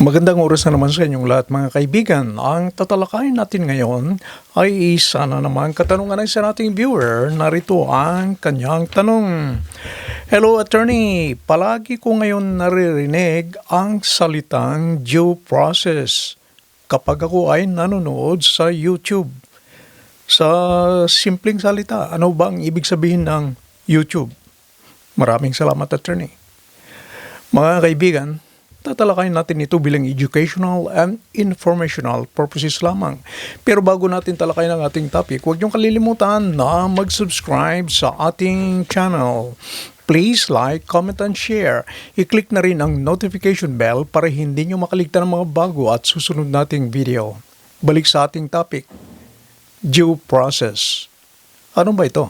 Magandang oras na naman sa inyong lahat mga kaibigan. Ang tatalakayin natin ngayon ay isa na naman katanungan ng isa nating viewer. Narito ang kanyang tanong. Hello attorney, palagi ko ngayon naririnig ang salitang due process kapag ako ay nanonood sa YouTube. Sa simpleng salita, ano ba ang ibig sabihin ng YouTube? Maraming salamat attorney. Mga kaibigan, tatalakayin natin ito bilang educational and informational purposes lamang. Pero bago natin talakayin ang ating topic, huwag niyong kalilimutan na mag-subscribe sa ating channel. Please like, comment, and share. I-click na rin ang notification bell para hindi niyo makaligtan ng mga bago at susunod nating video. Balik sa ating topic, due process. Ano ba ito?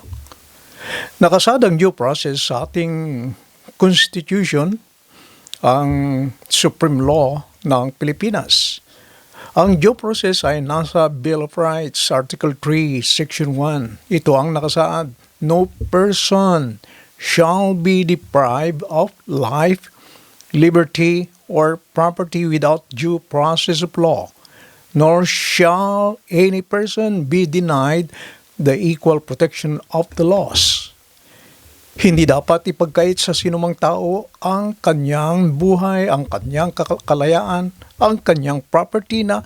Nakasadang due process sa ating constitution ang supreme law ng Pilipinas. Ang due process ay nasa Bill of Rights, Article 3, Section 1. Ito ang nakasaad, No person shall be deprived of life, liberty, or property without due process of law, nor shall any person be denied the equal protection of the laws. Hindi dapat ipagkait sa sinumang tao ang kanyang buhay, ang kanyang kalayaan, ang kanyang property na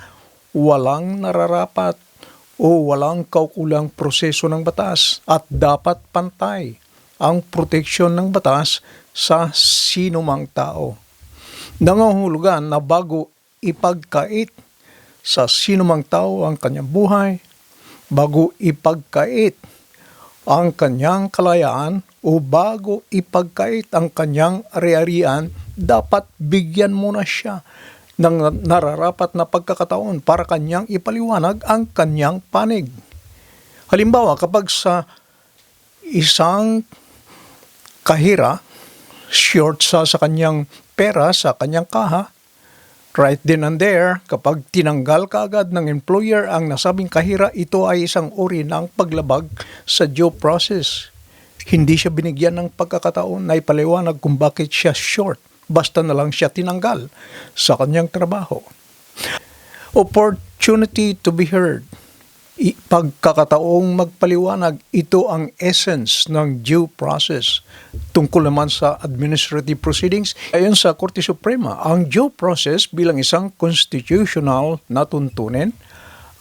walang nararapat o walang kaukulang proseso ng batas at dapat pantay ang proteksyon ng batas sa sinumang tao. Nangahulugan na bago ipagkait sa sinumang tao ang kanyang buhay, bago ipagkait ang kanyang kalayaan o bago ipagkait ang kanyang ari-arian, dapat bigyan muna siya ng nararapat na pagkakataon para kanyang ipaliwanag ang kanyang panig. Halimbawa, kapag sa isang kahira, short sa sa kanyang pera, sa kanyang kaha, right then and there, kapag tinanggal ka agad ng employer ang nasabing kahira, ito ay isang uri ng paglabag sa due process. Hindi siya binigyan ng pagkakataon na ipaliwanag kung bakit siya short. Basta na lang siya tinanggal sa kanyang trabaho. Opportunity to be heard. Pagkakataong magpaliwanag, ito ang essence ng due process. Tungkol naman sa administrative proceedings, ayon sa Korte Suprema, ang due process bilang isang constitutional na tuntunin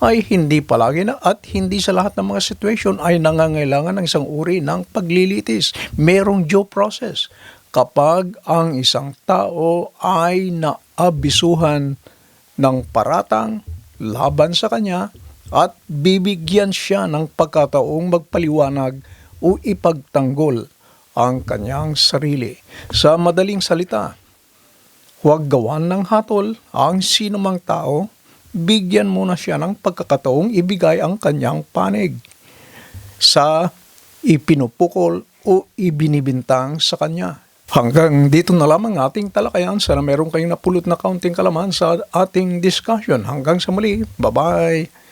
ay hindi palagi na at hindi sa lahat ng mga situation ay nangangailangan ng isang uri ng paglilitis. Merong due process kapag ang isang tao ay naabisuhan ng paratang laban sa kanya at bibigyan siya ng pagkataong magpaliwanag o ipagtanggol ang kanyang sarili. Sa madaling salita, huwag gawan ng hatol ang sinumang tao, bigyan muna siya ng pagkakataong ibigay ang kanyang panig sa ipinupukol o ibinibintang sa kanya. Hanggang dito na lamang ating talakayan. Sana meron kayong napulot na kaunting kalaman sa ating discussion. Hanggang sa muli. Bye-bye.